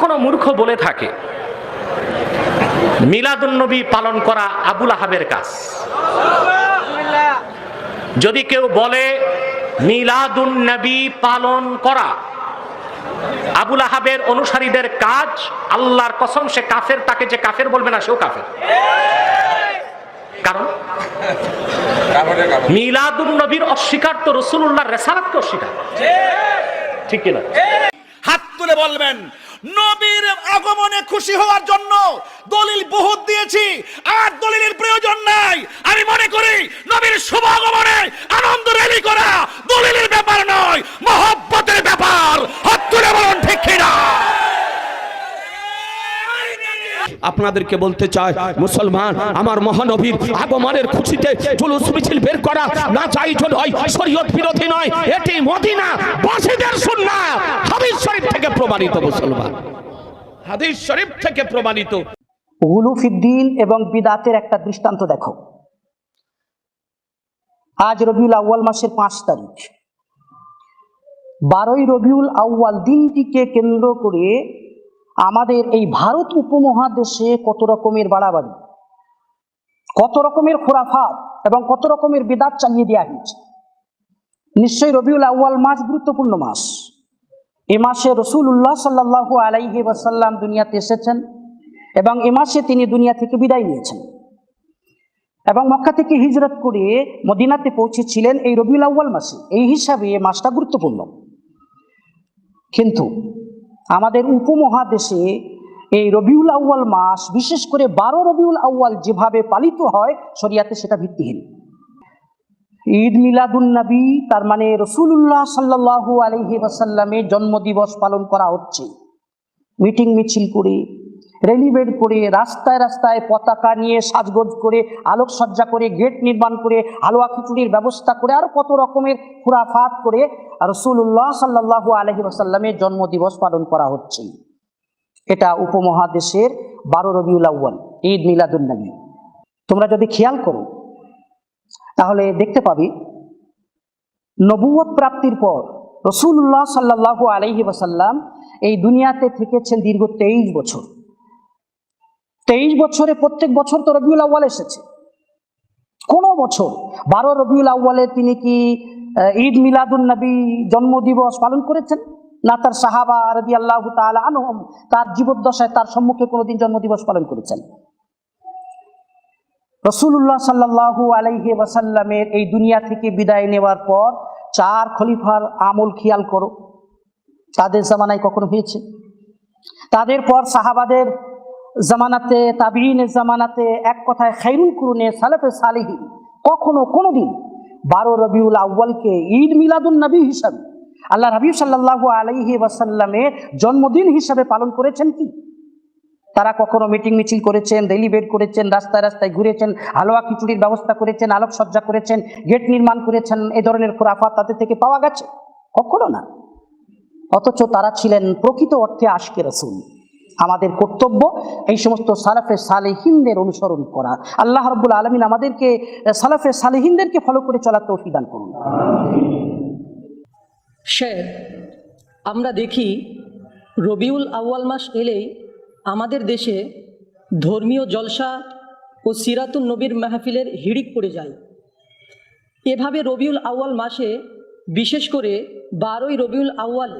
কোনো মূর্খ বলে থাকে। মিলাদুন্নবী পালন করা আবুল আহাবের কাজ। যদি কেউ বলে, মিলাদুন নবী পালন করা আবুল আহাবের অনুসারীদের কাজ, আল্লাহর কসম, সে কাফের, তাকে যে কাফের বলবে না, সেও কাফের। কারণ? মিলাদুন নবীর অস্বীকার তো রসুল্লাহ রেসারাতকে অস্বীকার। ঠিক কিনা? হাত তুলে বলবেন নবীর আগমনে খুশি হওয়ার জন্য দলিল বহুত দিয়েছি, আর দলিলের প্রয়োজন নাই। আমি মনে করি নবীর শুভ আগমনে আনন্দ র্যালি করা দলিলের ব্যাপার নয় মহব্বতের ব্যাপার হাত তুলে বলুন ঠিক কিনা আপনাদেরকে বলতে চাই, মুসলমান, আমার মহানবীর আগমনের খুশিতে জুলুস মিছিল বের করা না চাই নয় শরীয়ত বিরোধী নয়, এটি মদিনা বাসীদের সুন্নাত। হাদিস শরীফ থেকে প্রমাণিত, মুসলমান। হাদিস শরীফ থেকে প্রমাণিত। হুলুফিদ্দিন এবং বিদাতের একটা দৃষ্টান্ত দেখো। আজ রবিউল আউয়াল মাসের পাঁচ তারিখ। বারোই রবিউল আউয়াল দিনটিকে কেন্দ্র করে আমাদের এই ভারত উপমহাদেশে কত রকমের বাড়াবাড়ি, কত রকমের খোরাফাত এবং কত রকমের বিদাত চালিয়ে দেওয়া হয়েছে। নিশ্চয়ই রবিউল আউয়াল মাস গুরুত্বপূর্ণ মাস। এ মাসে রসুল উল্লাহ সাল্লাহ আলাইহি ওয়াসাল্লাম দুনিয়াতে এসেছেন এবং এ মাসে তিনি দুনিয়া থেকে বিদায় নিয়েছেন। এবং মক্কা থেকে হিজরত করে মদিনাতে পৌঁছেছিলেন এই রবিউল আউ্য়াল মাসে। এই হিসাবে মাসটা গুরুত্বপূর্ণ। কিন্তু আমাদের উপমহাদেশে এই রবিউল আউ্য়াল মাস, বিশেষ করে বারো রবিউল আউ্য়াল যেভাবে পালিত হয়, শরিয়াতে সেটা ভিত্তিহীন। ঈদ মিলাদুন্নবী তার মানে রসুল্লাহ সাল্লাহ আলহি আসাল্লামের জন্মদিবস পালন করা হচ্ছে। মিটিং মিছিল করে রেলি বের করে, রাস্তায় রাস্তায় পতাকা নিয়ে সাজগোজ করে, আলোকসজ্জা করে, গেট নির্মাণ করে, হালুয়া খিচুড়ির ব্যবস্থা করে, আর কত রকমের খুরাফাত করে রসুল্লাহ সাল্লাহ আলহি ওসাল্লামের জন্মদিবস পালন করা হচ্ছে। এটা উপমহাদেশের বারো রবিউল আউ্য়াল, ঈদ মিলাদুন্নবী তোমরা যদি খেয়াল করো, তাহলে দেখতে পাবি নবুয়ত প্রাপ্তির পর রসুল্লাহ সাল্লাহ আলহি ওসাল্লাম এই দুনিয়াতে থেকেছেন দীর্ঘ তেইশ বছর। তেইশ বছরে প্রত্যেক বছর তো রবিউল আউ্য়াল এসেছে। কোন বছর। বারো রবিউল আউ্য়ালে তিনি কি ঈদ মিলাদুন নবী জন্মদিবস পালন করেছেন? না তার সাহাবা রবি আল্লাহ আনহম তার জীবদ্দশায় তার সম্মুখে কোনোদিন জন্মদিবস পালন করেছেন? রসুল্লাহ সাল্লাহু আলাইহি ওয়াসাল্লামের এই দুনিয়া থেকে বিদায় নেওয়ার পর চার খলিফার আমল খেয়াল করো। তাদের জামানায় কখনো হয়েছে? তাদের পর সাহাবাদের জামানাতে তাবিনের জামানাতে এক কথায় খাইরুল কুরুনে সালেফে সালেহি কখনো কোনোদিন বারো রবিউল আউ্বালকে ঈদ মিলাদুল নবী হিসাবে আল্লাহ রবি সাল্লাহ আলাইহি ওয়াসাল্লামের জন্মদিন হিসাবে পালন করেছেন কি? তারা কখনো মিটিং মিছিল করেছেন, রেলি বেড করেছেন, রাস্তায় রাস্তায় ঘুরেছেন, হালুয়া খিচুড়ির ব্যবস্থা করেছেন, আলোকসজ্জা করেছেন, গেট নির্মাণ করেছেন, এ ধরনের খোরাফাত তাদের থেকে পাওয়া গেছে? কখনো না। অথচ তারা ছিলেন প্রকৃত অর্থে আশকে রসুল। আমাদের কর্তব্য এই সমস্ত সালাফে সালেহিনদের অনুসরণ করা। আল্লাহ রব্বুল আলমিন আমাদেরকে সালাফে সালেহিনদেরকে ফলো করে চলার দান করুন। শেখ আমরা দেখি রবিউল আউয়াল মাস এলেই আমাদের দেশে ধর্মীয় জলসা ও সিরাতুল নবীর মাহফিলের হিড়িক পড়ে যায়। এভাবে রবিউল আউয়াল মাসে বিশেষ করে বারোই রবিউল আউয়াল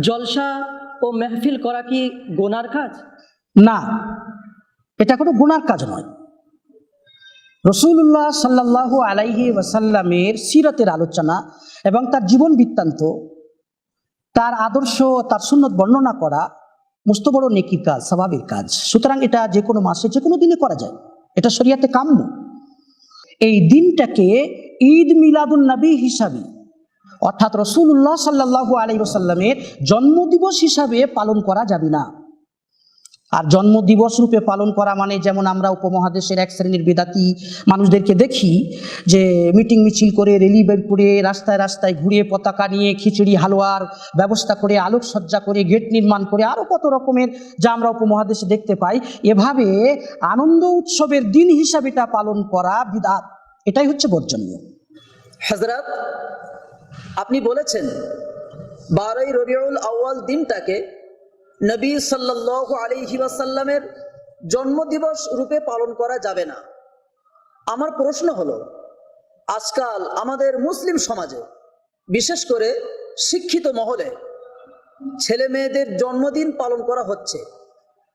জলসা ও মেহফিল করা কি গোনার কাজ? না, এটা কোনো গুনার কাজ নয়। রসুল্লাহ সাল্লাহ আলাইহি ওয়াসাল্লামের সিরতের আলোচনা এবং তার জীবন বৃত্তান্ত, তার আদর্শ, তার সুন্নত বর্ণনা করা মস্ত বড় নেকি কাজ স্বাভাবিক কাজ। সুতরাং এটা যে কোনো মাসে, যে কোনো দিনে করা যায়। এটা শরিয়াতে কাম্য। এই দিনটাকে ঈদ মিলাদুল নবী হিসাবে অর্থাৎ রসুল্লাহ সাল্লাহু আলাই ওসাল্লামের জন্মদিবস হিসাবে পালন করা যাবে না। আর জন্ম দিবস রূপে পালন করা মানে যেমন আমরা উপমহাদেশের এক শ্রেণির বেদাতি মানুষদেরকে দেখি যে মিটিং মিছিল করে, রেলি বের করে, রাস্তায় রাস্তায় ঘুরিয়ে পতাকা নিয়ে খিচুড়ি, হালুয়ার ব্যবস্থা করে, আলোকসজ্জা করে, গেট নির্মাণ করে আরও কত রকমের যা আমরা উপমহাদেশে দেখতে পাই। এভাবে আনন্দ উৎসবের দিন হিসাবে এটা পালন করা বিদাত। এটাই হচ্ছে বর্জনীয়। হজরত আপনি বলেছেন, বারোই রবিউল আউয়াল দিনটাকে নবী সাল্লাহ আলিহি ওয়াসাল্লামের জন্মদিবস রূপে পালন করা যাবে না। আমার প্রশ্ন হলো, আজকাল আমাদের মুসলিম সমাজে, বিশেষ করে শিক্ষিত মহলে, ছেলে মেয়েদের জন্মদিন পালন করা হচ্ছে।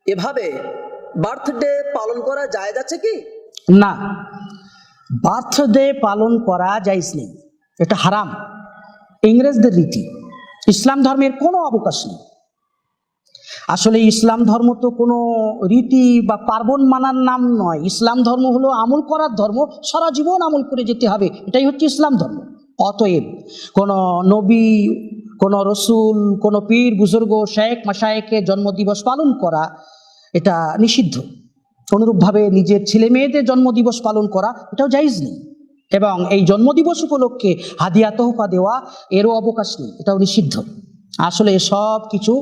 এভাবে বার্থডে পালন করা যায় যাচ্ছে কি? না, বার্থডে পালন করা যাইজ নেই এটা হারাম। ইংরেজদের রীতি। ইসলাম ধর্মের কোনো অবকাশ নেই। আসলে ইসলাম ধর্ম তো কোনো রীতি বা পার্বণ মানার নাম নয়। ইসলাম ধর্ম হলো আমল করার ধর্ম। সারা জীবন আমল করে যেতে হবে। এটাই হচ্ছে ইসলাম ধর্ম। অতএব কোনো নবী, কোনো রসুল, কোনো পীর, বুজুর্গ, শেখ মাসায়েকের জন্মদিবস পালন করা এটা নিষিদ্ধ। অনুরূপভাবে নিজের ছেলে মেয়েদের জন্মদিবস পালন করা এটাও জাইজ নেই। এবং এই জন্মদিবস উপলক্ষে হাদিয়া তোহফা দেওয়া এরও অবকাশ নেই, এটাও নিষিদ্ধ। আসলে সব কিছু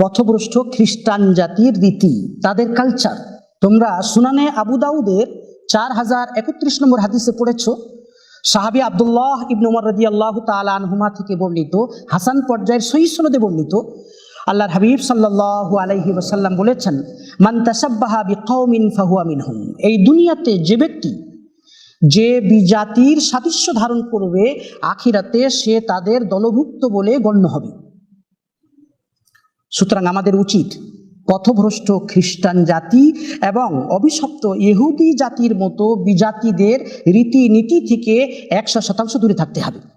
পথভ্রষ্ট খ্রিস্টান জাতির রীতি, তাদের কালচার তোমরা সুনানে আবু দাউদের চার হাজার একত্রিশ নম্বর হাদিসে পড়েছ। সাহাবি আবদুল্লাহ ইবনু উমর রাদি আল্লাহ তালা আনহুমা থেকে বর্ণিত, হাসান পর্যায়ের সহি সনদে বর্ণিত। আল্লাহর হাবিব সাল্লাল্লাহু আলাইহি ওয়াসাল্লাম বলেছেন, মান তাসাব্বাহা বিকৌমিন ফাহুয়া মিনহুম। এই দুনিয়াতে যে ব্যক্তি যে বিজাতির সাদৃশ্য ধারণ করবে আখিরাতে সে তাদের দলভুক্ত বলে গণ্য হবে। সুতরাং আমাদের উচিত পথভ্রষ্ট খ্রিস্টান জাতি এবং অভিশপ্ত ইহুদি জাতির মতো বিজাতিদের রীতিনীতি থেকে একশো শতাংশ দূরে থাকতে হবে।